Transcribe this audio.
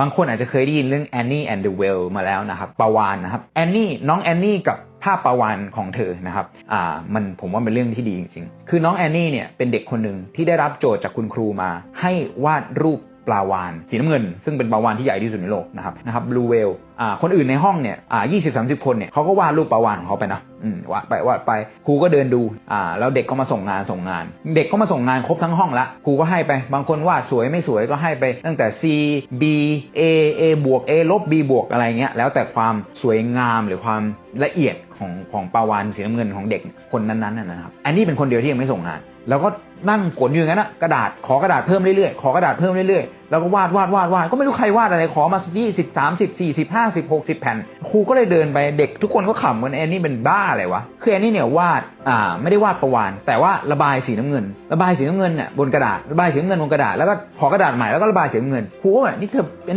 บางคนอาจจะเคยได้ยินเรื่อง Annie and the Whale มาแล้วนะครับปาวานนะครับแอนนี่น้องแอนนี่กับภาพปาวานของเธอนะครับอ่ามันผมว่าเป็นเรื่องที่ดีจริงๆ คือน้องแอนนี่เนี่ยเป็นเด็กคนหนึ่งที่ได้รับโจทย์จากคุณครูมา ให้วาดรูป ปลาวานสีน้ำเงิน ซึ่งเป็นปลาวานที่ใหญ่ที่สุดในโลกนะครับนะครับบลูเวลอ่าคนอื่นในห้องเนี่ยอ่า20 30คนเนี่ยเขาก็วาดรูปปลาวานของเขาไปนะอืมวาดไปวาดไปครูก็เดินดูอ่าแล้วเด็กก็มาส่งงานส่งงาน เด็กก็มาส่งงานครบทั้งห้องละครูก็ให้ไปบางคนวาดสวยไม่สวยก็ให้ไป ตั้งแต่ C B A A บวก A ลบ B บวกอะไรเงี้ยแล้วแต่ความสวยงามหรือความละเอียดของของปลาวานสีน้ำเงินของเด็กคนนั้นๆนะครับ อันนี้เป็นคนเดียวที่ยังไม่ส่งงาน แล้วก็นั่งฝนอยู่อย่างนั้นนะกระดาษขอกระดาษเพิ่มเรื่อยๆขอกระดาษเพิ่มเรื่อยๆแล้วก็วาดวาดวาดวาดก็ไม่รู้ใครวาดอะไรขอมายี่สิบสามสิบสี่สิบห้าสิบหกสิบแผ่นครูก็เลยเดินไปเด็กทุกคนก็ขำกันแอนนี่เป็นบ้าอะไรวะคือแอนนี่เนี่ยวาดอ่าไม่ได้วาดประวาน แต่ว่าระบายสีน้ำเงิน ระบายสีน้ำเงินเนี่ยบนกระดาษระบายสีน้ำเงินบนกระดาษแล้วก็ขอกระดาษใหม่แล้วก็ระบายสีน้ำเงินครูก็แบบนี่เธออันนี้